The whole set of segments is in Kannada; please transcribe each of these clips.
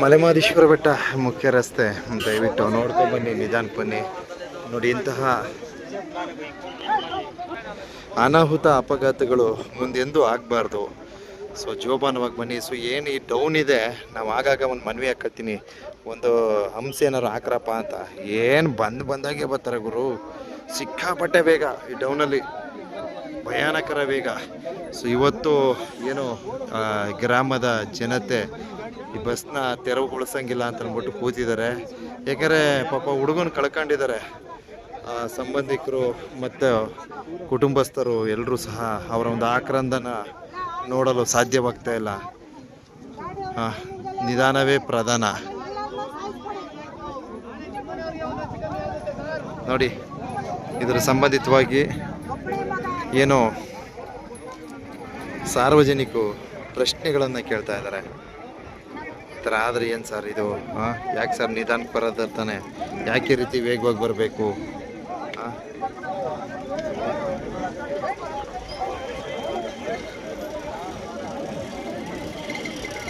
ಮಲೆಮಹದೇಶ್ವರ ಬೆಟ್ಟ ಮುಖ್ಯ ರಸ್ತೆ. ದಯವಿಟ್ಟು ನೋಡ್ಕೊಂಡು ಬನ್ನಿ ನಿಧಾನ ಬನ್ನಿ. ನೋಡಿ ಇಂತಹ ಅನಾಹುತ ಅಪಘಾತಗಳು ಮುಂದೆಂದೂ ಆಗಬಾರ್ದು. ಸೊ ಜೋಪಾನವಾಗಿ ಬನ್ನಿ. ಸೊ, ಏನು ಈ ಡೌನ್ ಇದೆ, ನಾವು ಆಗಾಗ ಒಂದು ಮನವಿ ಹಾಕತ್ತೀನಿ. ಒಂದು ಹಂಸ ಏನಾರು ಹಾಕ್ರಪ್ಪ ಅಂತ. ಏನು ಬಂದು ಬಂದಾಗೆ ಬರ್ತಾರೆ ಗುರು. ಸಿಕ್ಕಾಪಟ್ಟೆ ಬೇಗ ಈ ಡೌನಲ್ಲಿ ಭಯಾನಕರ ವೇಗ ಸೊ, ಇವತ್ತು ಏನು ಗ್ರಾಮದ ಜನತೆ ಈ ಬಸ್ನ ತೆರವುಗೊಳಿಸಂಗಿಲ್ಲ ಅಂತ ಅಂದ್ಬಿಟ್ಟು ಕೂತಿದ್ದಾರೆ. ಯಾಕಂದರೆ ಪಾಪ ಹುಡುಗನ ಕಳ್ಕೊಂಡಿದ್ದಾರೆ. ಸಂಬಂಧಿಕರು ಮತ್ತು ಕುಟುಂಬಸ್ಥರು ಎಲ್ಲರೂ ಸಹ ಅವರ ಒಂದು ಆಕ್ರಂದನ ನೋಡಲು ಸಾಧ್ಯವಾಗ್ತಾ ಇಲ್ಲ. ನಿಧಾನವೇ ಪ್ರಧಾನ. ನೋಡಿ, ಇದರ ಸಂಬಂಧಿತವಾಗಿ ಏನು ಸಾರ್ವಜನಿಕರು ಪ್ರಶ್ನೆಗಳನ್ನು ಕೇಳ್ತಾ ಇದ್ದಾರೆ. ಈ ಥರ ಆದರೆ ಏನು ಸರ್ ಇದು ಹಾಂ ಯಾಕೆ ಸರ್ ನಿಧಾನಕ್ಕೆ ಬರೋದಂತಾನೆ ಯಾಕೆ ರೀತಿ ವೇಗವಾಗಿ ಬರಬೇಕು?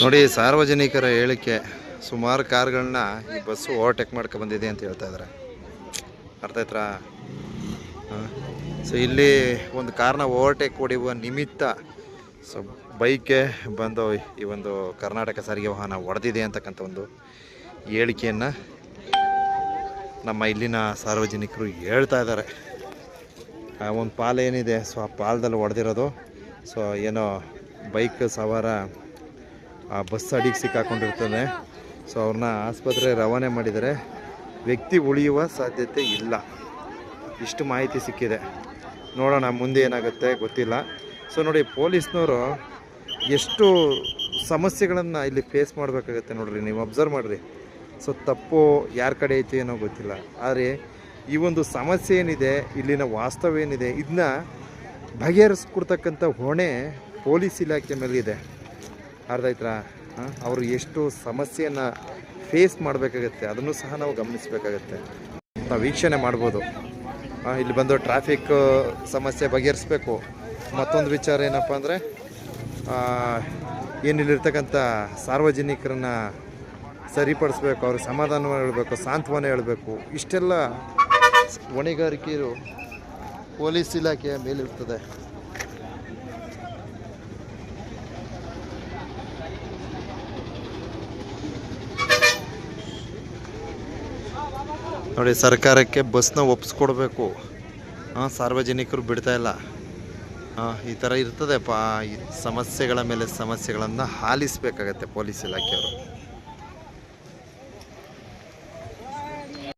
ನೋಡಿ, ಸಾರ್ವಜನಿಕರ ಹೇಳಿಕೆ, ಸುಮಾರು ಕಾರ್ಗಳನ್ನ ಈ ಬಸ್ಸು ಓವರ್ಟೇಕ್ ಮಾಡ್ಕೊ ಬಂದಿದೆ ಅಂತ ಹೇಳ್ತಾ ಇದ್ದಾರೆ ಅರ್ಥ ಆಯ್ತಾ ಸೊ ಇಲ್ಲಿ ಒಂದು ಕಾರ್ನ ಓವರ್ಟೇಕ್ ಹೊಡೆಯುವ ನಿಮಿತ್ತ ಸೊ ಬೈಕ್ಗೆ ಬಂದು ಈ ಒಂದು ಕರ್ನಾಟಕ ಸಾರಿಗೆ ವಾಹನ ಒಡೆದಿದೆ ಅಂತಕ್ಕಂಥ ಒಂದು ಹೇಳಿಕೆಯನ್ನು ನಮ್ಮ ಇಲ್ಲಿನ ಸಾರ್ವಜನಿಕರು ಹೇಳ್ತಾ ಇದ್ದಾರೆ ಆ, ಒಂದು ಪಾಲ್ ಏನಿದೆ, ಸೊ ಆ ಪಾಲದಲ್ಲಿ ಹೊಡೆದಿರೋದು. ಸೊ ಏನೋ ಬೈಕ್ ಸವಾರ ಆ ಬಸ್ ಅಡಿಗೆ ಸಿಕ್ಕಾಕೊಂಡಿರ್ತಾನೆ ಸೊ ಅವ್ರನ್ನ ಆಸ್ಪತ್ರೆ ರವಾನೆ ಮಾಡಿದರೆ ವ್ಯಕ್ತಿ ಉಳಿಯುವ ಸಾಧ್ಯತೆ ಇಲ್ಲ. ಇಷ್ಟು ಮಾಹಿತಿ ಸಿಕ್ಕಿದೆ. ನೋಡೋಣ, ಮುಂದೆ ಏನಾಗುತ್ತೆ ಗೊತ್ತಿಲ್ಲ. ಸೊ ನೋಡಿ, ಪೊಲೀಸ್ನವರು ಎಷ್ಟು ಸಮಸ್ಯೆಗಳನ್ನು ಇಲ್ಲಿ ಫೇಸ್ ಮಾಡಬೇಕಾಗತ್ತೆ ನೋಡಿರಿ, ನೀವು ಅಬ್ಸರ್ವ್ ಮಾಡಿರಿ. ಸೊ ತಪ್ಪು, ಯಾರ ಕಡೆ ಐತಿ ಏನೋ ಗೊತ್ತಿಲ್ಲ. ಆದರೆ ಈ ಒಂದು ಸಮಸ್ಯೆ ಏನಿದೆ, ಇಲ್ಲಿನ ವಾಸ್ತವ ಏನಿದೆ ಇದನ್ನ ಬಗೆಹರಿಸ್ಕೊಡ್ತಕ್ಕಂಥ ಹೊಣೆ ಪೊಲೀಸ್ ಇಲಾಖೆ ಮೇಲೆ ಇದೆ ಆಯ್ತಾ? ಹಾಂ? ಅವರು ಎಷ್ಟು ಸಮಸ್ಯೆಯನ್ನು ಫೇಸ್ ಮಾಡಬೇಕಾಗತ್ತೆ. ಅದನ್ನು ಸಹ ನಾವು ಗಮನಿಸಬೇಕಾಗತ್ತೆ. ನಾವು ವೀಕ್ಷಣೆ ಮಾಡ್ಬೋದು. ಇಲ್ಲಿ ಬಂದು ಟ್ರಾಫಿಕ್ ಸಮಸ್ಯೆ ಬಗೆಹರಿಸ್ಬೇಕು. ಮತ್ತೊಂದು ವಿಚಾರ ಏನಪ್ಪ ಅಂದರೆ ಏನಿಲ್ಲಿರ್ತಕ್ಕಂಥ ಸಾರ್ವಜನಿಕರನ್ನ ಸರಿಪಡಿಸ್ಬೇಕು, ಅವ್ರಿಗೆ ಸಮಾಧಾನ ಹೇಳಬೇಕು, ಸಾಂತ್ವನ ಹೇಳಬೇಕು, ಇಷ್ಟೆಲ್ಲ ಹೊಣೆಗಾರಿಕೆಯು ಪೊಲೀಸ್ ಇಲಾಖೆಯ ಮೇಲಿರ್ತದೆ ನೋಡಿ, ಸರ್ಕಾರಕ್ಕೆ ಬಸ್ನ ಒಪ್ಪಿಸ್ಕೊಡ್ಬೇಕು ಹಾಂ, ಸಾರ್ವಜನಿಕರು ಬಿಡ್ತಾ ಇಲ್ಲ. ಹಾಂ, ಈ ಥರ ಇರ್ತದೆಪ್ಪ ಈ ಸಮಸ್ಯೆಗಳ ಮೇಲೆ ಸಮಸ್ಯೆಗಳನ್ನು ಆಲಿಸ್ಬೇಕಾಗತ್ತೆ ಪೊಲೀಸ್ ಇಲಾಖೆಯವರು.